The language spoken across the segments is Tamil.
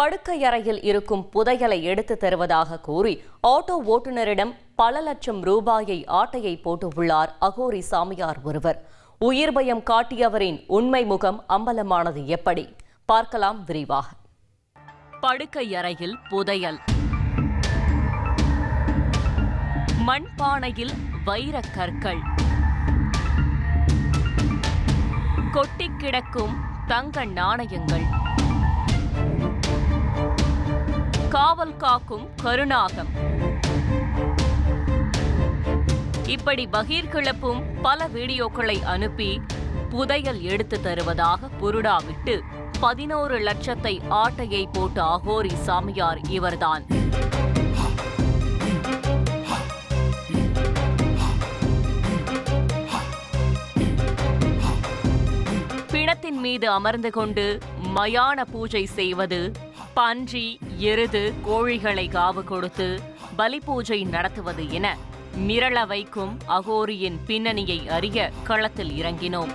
படுக்கையறையில் இருக்கும் புதையலை எடுத்து தருவதாக கூறி ஆட்டோ ஓட்டுநரிடம் பல லட்சம் ரூபாயை ஆட்டையை போட்டுள்ளார் அகோரி சாமியார் ஒருவர். உயிர் பயம் காட்டியவரின் உண்மை முகம் அம்பலமானது எப்படி? பார்க்கலாம் விரிவாக. படுக்கையறையில் புதையல். மண்பானையில் வைரக்கற்கள். கற்கள் கொட்டிக் கிடக்கும் தங்க நாணயங்கள். காவல் காக்கும் கருணாகம். இப்படி பகீர் கிளப்பும் பல வீடியோக்களை அனுப்பி புதையல் எடுத்து தருவதாக புருடாவிட்டு பதினோரு லட்சத்தை ஆட்டையை போட்டு அகோரி சாமியார் இவர்தான். பிணத்தின் மீது அமர்ந்து கொண்டு மயான பூஜை செய்வது பன்றி எருது கோழிகளை காவு கொடுத்து பலி பூஜை நடத்துவது என மிரள வைக்கும் அகோரியின் பின்னணியை அறிய களத்தில் இறங்கினோம்.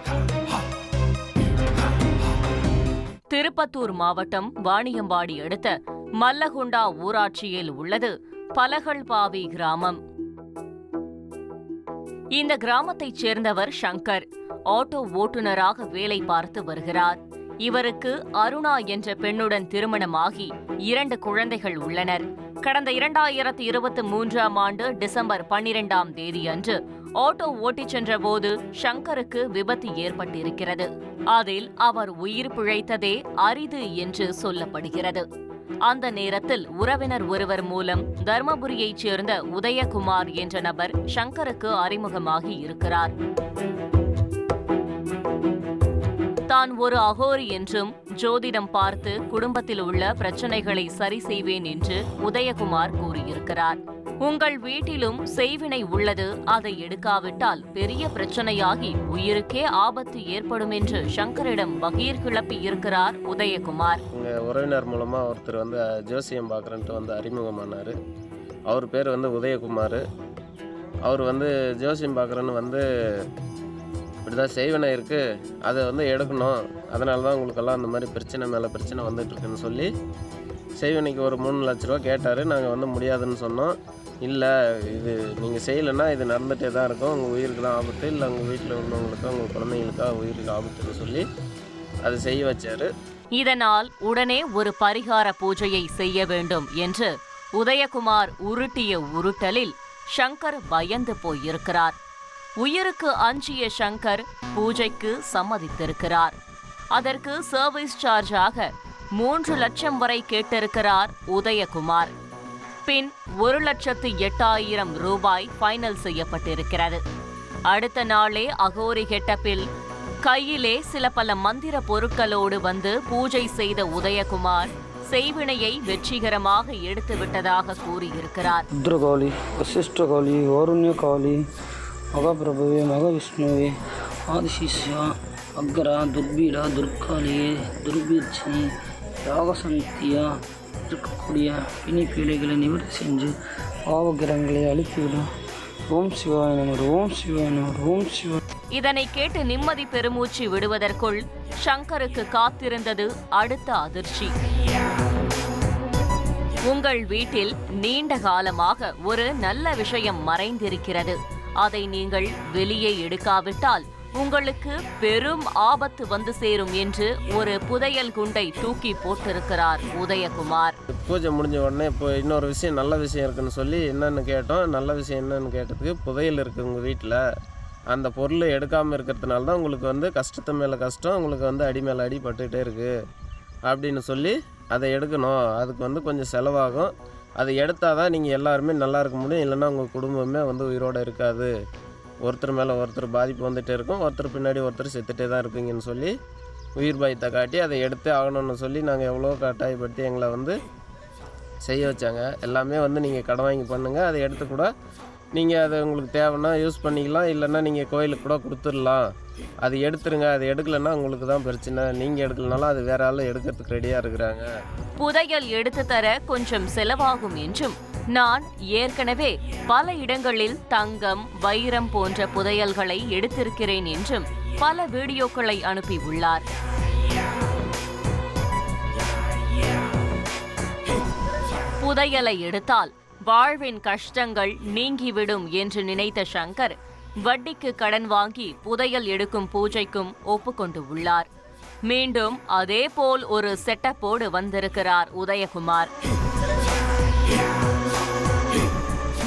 திருப்பத்தூர் மாவட்டம் வாணியம்பாடி அடுத்த மல்லகுண்டா ஊராட்சியில் உள்ளது பலகல்பாவி கிராமம். இந்த கிராமத்தைச் சேர்ந்தவர் சங்கர். ஆட்டோ ஓட்டுநராக வேலை பார்த்து வருகிறார். இவருக்கு அருணா என்ற பெண்ணுடன் திருமணமாகி இரண்டு குழந்தைகள் உள்ளனர். கடந்த இரண்டாயிரத்தி இருபத்தி மூன்றாம் ஆண்டு டிசம்பர் பன்னிரெண்டாம் தேதியன்று ஆட்டோ ஓட்டிச் சென்றபோது ஷங்கருக்கு விபத்து ஏற்பட்டிருக்கிறது. அதில் அவர் உயிர் பிழைத்ததே அரிது என்று சொல்லப்படுகிறது. அந்த நேரத்தில் உறவினர் ஒருவர் மூலம் தர்மபுரியைச் சேர்ந்த உதயகுமார் என்ற நபர் ஷங்கருக்கு அறிமுகமாகி இருக்கிறார். தான் ஒரு அகோரி என்றும் ஜோதிடம் பார்த்து குடும்பத்தில் உள்ள பிரச்சனைகளை சரி செய்வேன் என்று உதயகுமார் கூறியிருக்கிறார். உங்கள் வீட்டிலும் செய்வினை உள்ளது அதை எடுக்காவிட்டால் பெரிய பிரச்சனையாகி உயிருக்கே ஆபத்து ஏற்படும் என்று சங்கரிடம் பகீர் கிளப்பி இருக்கிறார் உதயகுமார் உறவினர் மூலமாக ஒருத்தர் வந்து ஜோசியம் பார்க்குறன்ட்டு வந்து அறிமுகமானார். அவர் பேர் வந்து உதயகுமார். அவர் வந்து ஜோசியம் பார்க்குறேன்னு வந்து இப்படி தான் செய்வனை இருக்குது அதை வந்து எடுக்கணும். அதனால தான் உங்களுக்கெல்லாம் அந்த மாதிரி பிரச்சனை மேலே பிரச்சனை வந்துட்டுருக்குன்னு சொல்லி செய்வனைக்கு ஒரு மூணு லட்ச ரூபா கேட்டார். நாங்கள் வந்து முடியாதுன்னு சொன்னோம். இல்லை இது நீங்கள் செய்யலைன்னா இது நடந்துகிட்டே தான் இருக்கும். உங்கள் உயிருக்கு தான் ஆபத்து. இல்லை உங்கள் வீட்டில் உள்ளவங்களுக்கோ உங்கள் குழந்தைங்களுக்கோ உயிருக்கு ஆபத்துன்னு சொல்லி அதை செய்ய வச்சார். இதனால் உடனே ஒரு பரிகார பூஜையை செய்ய வேண்டும் என்று உதயகுமார் உருட்டிய உருட்டலில் சங்கர் பயந்து போயிருக்கிறார். உயிருக்கு அஞ்சிய சங்கர் பூஜைக்கு சம்மதித்திருக்கிறார். அதற்கு சர்வீஸ் சார்ஜாக மூன்று லட்சம் வரை கேட்டிருக்கிறார் உதயகுமார். பின் ஒரு லட்சத்து எட்டாயிரம் ரூபாய் ஃபைனல் செய்யப்பட்டிருக்கிறது. அடுத்த நாளே அகோரி கெட்டப்பில் கையிலே சில பல மந்திர பொருட்களோடு வந்து பூஜை செய்த உதயகுமார் செய்வினையை வெற்றிகரமாக எடுத்துவிட்டதாக கூறியிருக்கிறார். ருத்ரகாளி வசிஷ்டகாளி வாருண்யகாளி மகாபிரபுவே மகாவிஷ்ணுவே ஆதிசிஷா அக்ரா துர்பீடா துர்காலியே துர்பீர்ச்சினி ராகசந்தியா இருக்கக்கூடிய பிணி பீடைகளை நிவர்த்தி செஞ்சு பாவகிரங்களை அழித்துவிடும் ஓம் சிவாய நமர் ஓம் சிவாய நமர் ஓம் சிவா இதனை கேட்டு நிம்மதி பெருமூச்சு விடுவதற்குள் சங்கருக்கு காத்திருந்தது அடுத்த அதிர்ச்சி. உங்கள் வீட்டில் நீண்ட காலமாக ஒரு நல்ல விஷயம் மறைந்திருக்கிறது. அதை நீங்கள் வெளியே எடுக்காவிட்டால் உங்களுக்கு பெரும் ஆபத்து வந்து சேரும் என்று ஒரு புதையல் குண்டை தூக்கி போட்டிருக்கிறார் உதயகுமார். பூஜை முடிஞ்ச உடனே இப்போ இன்னொரு விஷயம் நல்ல விஷயம் இருக்குன்னு சொல்லி என்னென்னு கேட்டோம். நல்ல விஷயம் என்னன்னு கேட்டதுக்கு புதையல் இருக்குது உங்கள் வீட்டில் அந்த பொருள் எடுக்காமல் இருக்கிறதுனால தான் உங்களுக்கு வந்து கஷ்டத்து மேலே கஷ்டம் உங்களுக்கு வந்து அடி மேலே அடி பட்டுக்கிட்டே இருக்குது அப்படின்னு சொல்லி அதை எடுக்கணும். அதுக்கு வந்து கொஞ்சம் செலவாகும். அதை எடுத்தால் தான் நீங்கள் எல்லாருமே நல்லா இருக்க முடியும். இல்லைன்னா உங்கள் குடும்பமே வந்து உயிரோடு இருக்காது. ஒருத்தர் மேலே ஒருத்தர் பாதிப்பு வந்துகிட்டே இருக்கும். ஒருத்தர் பின்னாடி ஒருத்தர் செத்துட்டே தான் இருப்பீங்கன்னு சொல்லி உயிர் பயத்தை காட்டி அதை எடுத்தே ஆகணும்னு சொல்லி நாங்கள் எவ்வளோ கட்டாயப்படுத்தி எங்களை வந்து செய்ய வச்சாங்க. எல்லாமே வந்து நீங்கள் கடன் வாங்கி பண்ணுங்கள் அதை எடுத்து கூட நீங்கள் அதை உங்களுக்கு தேவைன்னா யூஸ் பண்ணிக்கலாம். இல்லைன்னா நீங்கள் கோயிலுக்கு கூட கொடுத்துடலாம். அது எடுத்துருங்க. அது எடுக்கலைன்னா உங்களுக்கு தான் பிரச்சனை. நீங்கள் எடுக்கலனாலும் அது வேற ஆள் எடுக்கிறதுக்கு ரெடியாக இருக்கிறாங்க. புதையல் எடுத்து தர கொஞ்சம் செலவாகும் என்றும் நான் ஏற்கனவே பல இடங்களில் தங்கம் வைரம் போன்ற புதையல்களை எடுத்திருக்கிறேன் என்றும் பல வீடியோக்களை அனுப்பியுள்ளார் புதையலை எடுத்தால் வாழ்வின் கஷ்டங்கள் நீங்கிவிடும் என்று நினைத்த சங்கர் வட்டிக்கு கடன் வாங்கி புதையல் எடுக்கும் பூஜைக்கும் ஒப்புக்கொண்டு உள்ளார். மீண்டும் அதேபோல் ஒரு செட்டப்போடு வந்திருக்கிறார் உதயகுமார்.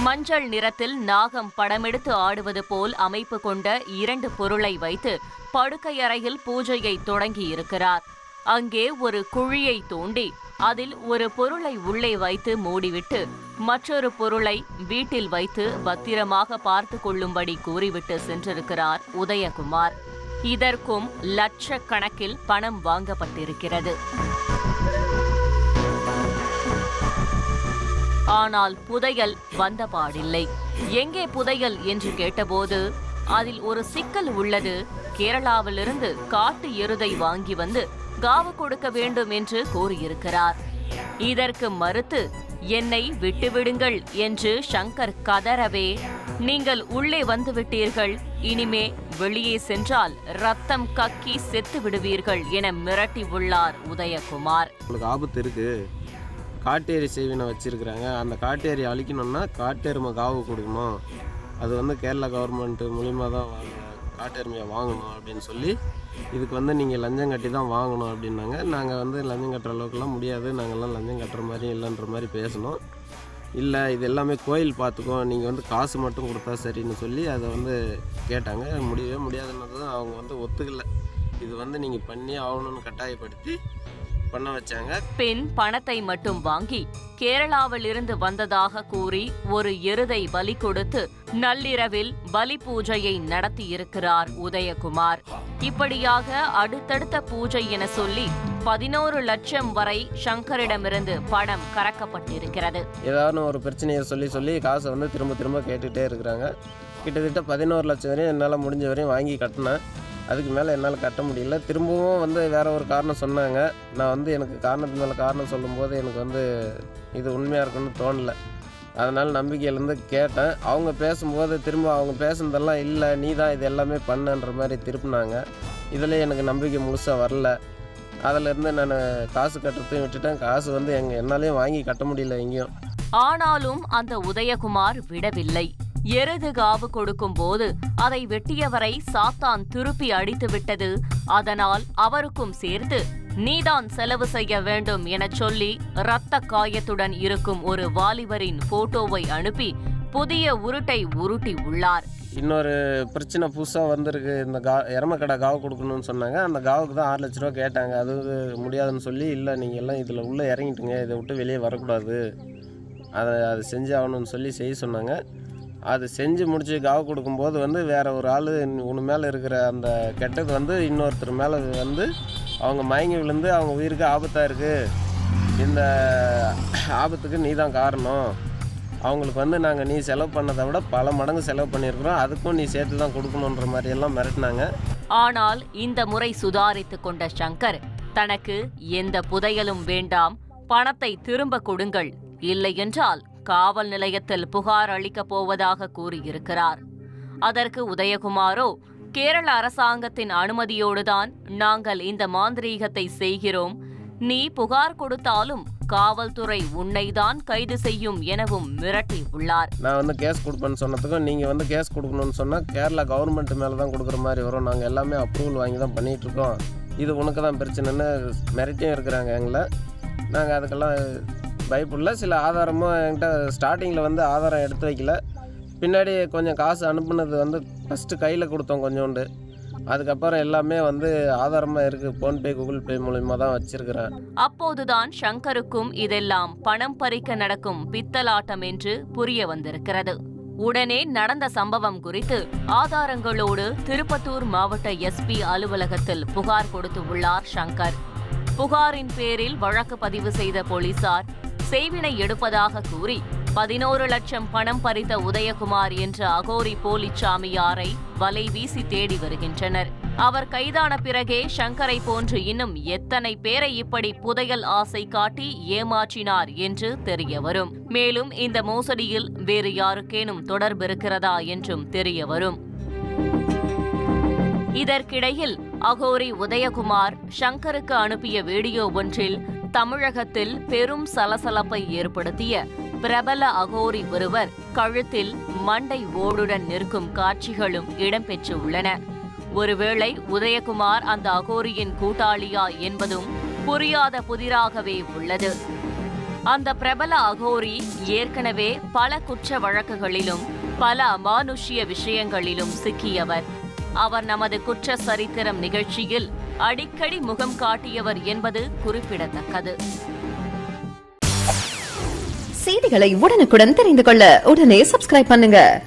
மஞ்சள் நிறத்தில் நாகம் படமெடுத்து ஆடுவது போல் அமைப்பு கொண்ட இரண்டு பொருளை வைத்து படுக்கையறையில் பூஜையை தொடங்கி இருக்கிறார் அங்கே ஒரு குழியை தோண்டி அதில் ஒரு பொருளை உள்ளே வைத்து மூடிவிட்டு மற்றொரு பொருளை வீட்டில் வைத்து பத்திரமாக பார்த்து கொள்ளும்படி கூறிவிட்டு சென்றிருக்கிறார் உதயகுமார். இதற்கும் லட்சக்கணக்கில் பணம் வாங்கப்பட்டிருக்கிறது. ஆனால் புதையல் வந்த பாடில்லை எங்கே புதையல் என்று கேட்டபோது அதில் ஒரு சிக்கல் உள்ளது. கேரளாவிலிருந்து காட்டு எருதை வாங்கி வந்து காவு கொடுக்க வேண்டும் என்று கூறியிருக்கிறார். இதற்கு மறுத்து என்னை விட்டுவிடுங்கள் என்று சங்கர் கதறவே நீங்கள் உள்ளே வந்து விட்டீர்கள் இனிமே வெளியே சென்றால் ரத்தம் கக்கி செத்து விடுவீர்கள் என மிரட்டி உள்ளார் உதயகுமார். உங்களுக்கு ஆபத்து இருக்குது காட்டேரி சேவினை வச்சுருக்குறாங்க. அந்த காட்டேரி அழிக்கணும்னா காட்டெருமை காவு கொடுக்கணும். அது வந்து கேரளா கவர்மெண்ட்டு மூலிமா தான் வாங்க காட்டெருமையை வாங்கணும் அப்படின்னு சொல்லி இதுக்கு வந்து நீங்கள் லஞ்சம் கட்டி தான் வாங்கணும் அப்படின்னாங்க. நாங்கள் வந்து லஞ்சம் கட்டுற அளவுக்குலாம் முடியாது. நாங்கள்லாம் லஞ்சம் கட்டுற மாதிரி இல்லைன்ற மாதிரி பேசணும். இல்லை இது எல்லாமே கோயில் பார்த்துக்கோ நீங்கள் வந்து காசு மட்டும் கொடுத்தா சரின்னு சொல்லி அதை வந்து கேட்டாங்க. முடியவே முடியாதுன்னது அவங்க வந்து ஒத்துக்கலை. இது வந்து நீங்கள் பண்ணி ஆகணும்னு கட்டாயப்படுத்தி பண்ண வச்சாங்க. பின் பணத்தை மட்டும் வாங்கி கேரளாவில் இருந்து வந்ததாக கூறி ஒரு எருதை பலி கொடுத்து நள்ளிரவில் பலி பூஜையை நடத்தியிருக்கிறார் உதயகுமார். இப்படியாக அடுத்தடுத்த பூஜை என சொல்லி பதினோரு லட்சம் வரை சங்கரிடமிருந்து பணம் கறக்கப்பட்டிருக்கிறது. ஏதாவது ஒரு பிரச்சனையை சொல்லி சொல்லி காசை வந்து திரும்ப திரும்ப கேட்டுகிட்டே இருக்கிறாங்க. கிட்டத்தட்ட பதினோரு லட்சம் வரையும் என்னால் முடிஞ்ச வரையும் வாங்கி கட்டினேன். அதுக்கு மேலே என்னால் கட்ட முடியல. திரும்பவும் வந்து வேற ஒரு காரணம் சொன்னாங்க. நான் வந்து எனக்கு காரணத்து மேலே காரணம் சொல்லும்போது எனக்கு வந்து இது உண்மையாக இருக்குன்னு தோணலை. அதனால் நம்பிக்கையிலேருந்து கேட்டேன். அவங்க பேசும்போது திரும்ப அவங்க பேசுனதெல்லாம் இல்லை நீ தான் இது எல்லாமே பண்ணன்ற மாதிரி திருப்பினாங்க. இதில் எனக்கு நம்பிக்கை முழுசாக வரல. அதிலேருந்து நான் காசு கட்டுறதையும் விட்டுட்டேன். காசு வந்து எங்கள் என்னாலையும் வாங்கி கட்ட முடியல எங்கேயும். ஆனாலும் அந்த உதயகுமார் விடவில்லை. எருது காவு கொடுக்கும் போது அதை வெட்டியவரை சாத்தான் திருப்பி அடித்து விட்டது அதனால் அவருக்கும் சேர்த்து நீதான் செலவு செய்ய வேண்டும் எனச் சொல்லி இரத்த காயத்துடன் இருக்கும் ஒரு வாலிபரின் போட்டோவை அனுப்பி புதிய உருட்டை உருட்டி உள்ளார். இன்னொரு பிரச்சனை புதுசாக வந்திருக்கு. இந்த கா எரமக்கடை காவு கொடுக்கணும்னு சொன்னாங்க. அந்த காவுக்கு தான் ஆறு லட்ச ரூபா கேட்டாங்க. அது முடியாதுன்னு சொல்லி இல்லை நீங்கள் எல்லாம் இதில் உள்ளே இறங்கிட்டுங்க. இதை விட்டு வெளியே வரக்கூடாது. அதை அது செஞ்சு ஆகணும்னு சொல்லி செய்ய சொன்னாங்க. அது செஞ்சு முடிச்சு காவு கொடுக்கும்போது வந்து வேற ஒரு ஆள் உன் மேலே இருக்கிற அந்த கெட்டது வந்து இன்னொருத்தர் மேலே வந்து அவங்க மயங்கி விழுந்து அவங்க உயிருக்கு ஆபத்தாக இருக்குது இந்த ஆபத்துக்கு நீ தான் காரணம். அவங்களுக்கு வந்து நாங்கள் நீ செலவு பண்ணதை விட பல மடங்கு செலவு பண்ணியிருக்கிறோம். அதுக்கும் நீ சேர்த்து தான் கொடுக்கணுன்ற மாதிரியெல்லாம் மிரட்டினாங்க. ஆனால் இந்த முறை சுதாரித்து கொண்ட சங்கர் தனக்கு எந்த புதையலும் வேண்டாம் பணத்தை திரும்ப கொடுங்கள். இல்லையென்றால் காவல் நிலையத்தில் புகார் அளிக்கப் போவதாக கூறியிருக்கிறார். அதற்கு உதயகுமாரோ கேரள அரசாங்கத்தின் அனுமதியோடுதான் நாங்கள் இந்த மாந்திரீகத்தை செய்கிறோம். நீ புகார் கொடுத்தாலும் காவல்துறை உன்னைதான் கைது செய்யும் எனவும் மிரட்டி உள்ளார். நான் வந்து கேஸ் கொடுப்பேன்னு சொன்னதுக்கும் நீங்கள் வந்து கேஸ் கொடுக்கணும்னு சொன்னால் கேரளா கவர்மெண்ட் மேலே தான் கொடுக்குற மாதிரி வரும். நாங்கள் எல்லாமே அப்ரூவல் வாங்கி தான் பண்ணிகிட்ருக்கோம். இது உனக்கு தான் பிரச்சனைன்னு மிரட்டியும் இருக்கிறாங்க எங்களை. நாங்கள் அதுக்கெல்லாம் பயப்படல. சில ஆதாரமும் என்கிட்ட ஸ்டார்டிங்கில் வந்து ஆதாரம் எடுத்து வைக்கல. பின்னாடி கொஞ்சம் காசு அனுப்புனது வந்து ஃபஸ்ட்டு கையில் கொடுத்தோம் கொஞ்சோண்டு. அதுக்கப்புறம் எல்லாமே வந்து ஆதாரமாக இருக்குது ஃபோன்பே கூகுள் பே மூலயமா தான் வச்சிருக்கிறேன். அப்போதுதான் சங்கருக்கும் இதெல்லாம் பணம் பறிக்க நடக்கும் பித்தலாட்டம் என்று புரிய வந்திருக்கிறது. உடனே நடந்த சம்பவம் குறித்து ஆதாரங்களோடு திருப்பத்தூர் மாவட்ட எஸ்பி அலுவலகத்தில் புகார் கொடுத்து உள்ளார் சங்கர். புகாரின் பேரில் வழக்கு பதிவு செய்த போலீசார் செய்வினை எடுப்பதாக கூறி பதினோரு லட்சம் பணம் பறித்த உதயகுமார் என்ற அகோரி போலிச்சாமியாரை வலை வீசி தேடி வருகின்றனர். அவர் கைதான பிறகே சங்கரை போன்று இன்னும் எத்தனை பேரை இப்படி புதையல் ஆசை காட்டி ஏமாற்றினார் என்று தெரிய வரும். மேலும் இந்த மோசடியில் வேறு யாருக்கேனும் தொடர்பு இருக்கிறதா என்றும் தெரிய வரும். இதற்கிடையில் அகோரி உதயகுமார் சங்கருக்கு அனுப்பிய வீடியோ ஒன்றில் தமிழகத்தில் பெரும் சலசலப்பை ஏற்படுத்திய பிரபல அகோரி ஒருவர் கழுத்தில் மண்டை ஓடுடன் நிற்கும் காட்சிகளும் இடம்பெற்றுள்ளன. ஒருவேளை உதயகுமார் அந்த அகோரியின் கூட்டாளியா என்பதும் புரியாத புதிராகவே உள்ளது. அந்த பிரபல அகோரி ஏற்கனவே பல குற்ற வழக்குகளிலும் பல அமானுஷ்ய விஷயங்களிலும் சிக்கியவர். அவர் நமது குற்ற சரித்திரம் நிகழ்ச்சியில் அடிக்கடி முகம் காட்டியவர் என்பது குறிப்பிடத்தக்கது. செய்திகளை உடனுக்குடன் தெரிந்து கொள்ள உடனே சப்ஸ்கிரைப் பண்ணுங்க.